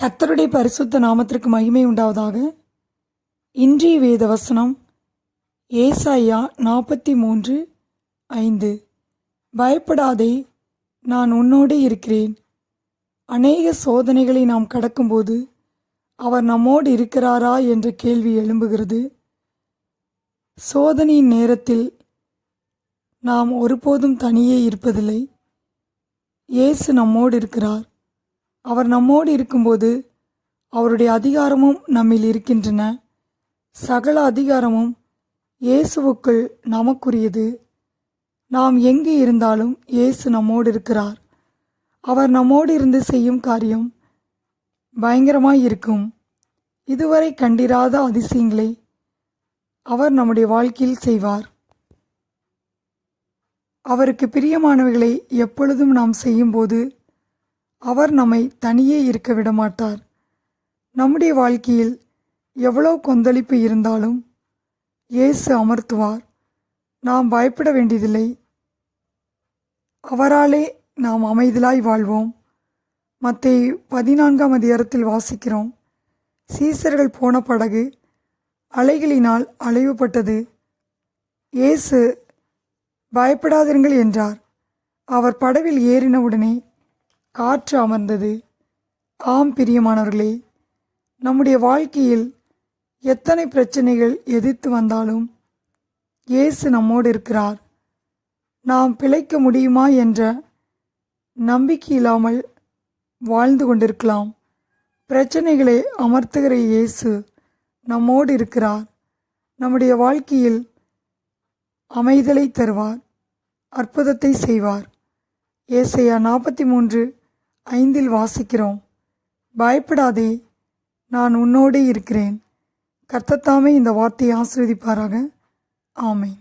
கத்தருடைய பரிசுத்த நாமத்திற்கு மகிமை உண்டாவதாக. இன்றைய வேத வசனம் ஏசாயா நாற்பத்தி மூன்று ஐந்து. பயப்படாதே நான் உன்னோடு இருக்கிறேன். அநேக சோதனைகளை நாம் கடக்கும்போது அவர் நம்மோடு இருக்கிறாரா என்ற கேள்வி எழும்புகிறது. சோதனையின் நேரத்தில் நாம் ஒருபோதும் தனியே இருப்பதில்லை. இயேசு நம்மோடு இருக்கிறார். அவர் நம்மோடு இருக்கும்போது அவருடைய அதிகாரமும் நம்மில் இருக்கின்றன. சகல அதிகாரமும் இயேசுவுக்குள் நமக்குரியது. நாம் எங்கே இருந்தாலும் இயேசு நம்மோடு இருக்கிறார். அவர் நம்மோடு இருந்து செய்யும் காரியம் பயங்கரமாய் இருக்கும். இதுவரை கண்டிராத அதிசயங்களை அவர் நம்முடைய வாழ்க்கையில் செய்வார். அவருக்கு பிரியமானவைகளை எப்பொழுதும் நாம் செய்யும்போது அவர் நம்மை தனியே இருக்க விடமாட்டார். நம்முடைய வாழ்க்கையில் எவ்வளோ கொந்தளிப்பு இருந்தாலும் இயேசு அமர்த்துவார். நாம் பயப்பட வேண்டியதில்லை. அவராலே நாம் அமைதலாய் வாழ்வோம். மற்ற பதினான்காம் அதிகாரத்தில் வாசிக்கிறோம். சீசர்கள் போன படகு அலைகளினால் அலைவுபட்டது. இயேசு பயப்படாதிருங்கள் என்றார். அவர் படவில் ஏறினவுடனே காற்று அமர்ந்தது. ஆம் பிரியமானவர்களே நம்முடைய வாழ்க்கையில் எத்தனை பிரச்சனைகள் எதிர்த்து வந்தாலும் இயேசு நம்மோடு இருக்கிறார். நாம் பிழைக்க முடியுமா என்ற நம்பிக்கை இல்லாமல் வாழ்ந்து கொண்டிருக்கலாம். பிரச்சனைகளை அமர்த்துகிற இயேசு நம்மோடு இருக்கிறார். நம்முடைய வாழ்க்கையில் அமைதலை தருவார் அற்புதத்தை செய்வார். ஏசையா நாற்பத்தி மூன்று ஐந்தில் வாசிக்கிறோம். பயப்படாதே நான் உன்னோடே இருக்கிறேன். கர்த்தத்தாமே இந்த வார்த்தையை ஆசிர்வதிப்பாராக. ஆமை